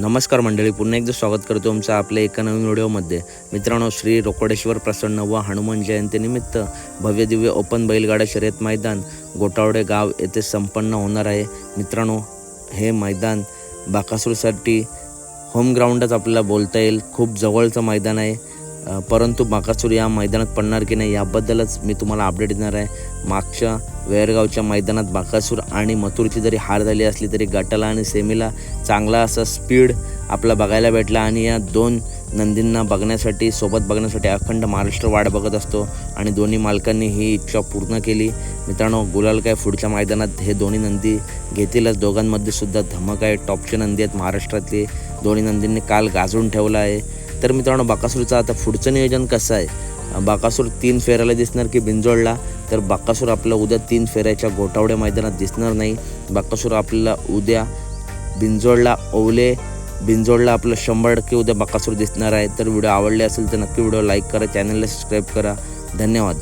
नमस्कार मंडळी पुन्हा एकदा स्वागत करतो तुमचं आपल्या एका नवीन व्हिडिओमध्ये. मित्रांनो श्री रोकडेश्वर प्रसन्न व हनुमान जयंतीनिमित्त भव्य दिव्य ओपन बैलगाडा शर्यत मैदान गोटावडे गाव येथे संपन्न होणार आहे. मित्रांनो हे मैदान बाकासूरसाठी होम ग्राउंडच आपल्याला बोलता येईल. खूप जवळचं मैदान आहे. परंतु बाकासूर या मैदानात पडणार की नाही याबद्दलच मी तुम्हाला अपडेट देणार आहे. मागच्या वेरगावच्या मैदानात बाकासूर आणि मथुरची जरी हार झाली असली तरी गटाला आणि सेमीला चांगला असा स्पीड आपला बघायला भेटला आणि या दोन नंदींना बघण्यासाठी सोबत बघण्यासाठी अखंड महाराष्ट्र वाट बघत असतो आणि दोन्ही मालकांनी ही इच्छा पूर्ण केली. मित्रांनो गुलाल काय पुढच्या मैदानात हे दोन्ही नंदी घेतीलच. दोघांमध्ये सुद्धा धमक आहे. टॉपचे नंदी आहेत महाराष्ट्रातले. दोन्ही नंदींनी काल गाजून ठेवला आहे. तर मित्रांनो बाकासूरचं आता पुढचं नियोजन कसं आहे? बाकासूर तीन फेऱ्याला दिसणार की बिंजोडला? तर बाकासूर आपल्याला उद्या तीन फेऱ्याच्या गोटावड्या मैदानात दिसणार नाही. बाकासूर आपल्याला उद्या बिंजोडला ओवले बिंजोडला आपलं शंभर टक्के उद्या बाकासूर दिसणार आहे. तर व्हिडिओ आवडले असेल तर नक्की व्हिडिओ लाईक करा चॅनलला सबस्क्राईब करा. धन्यवाद.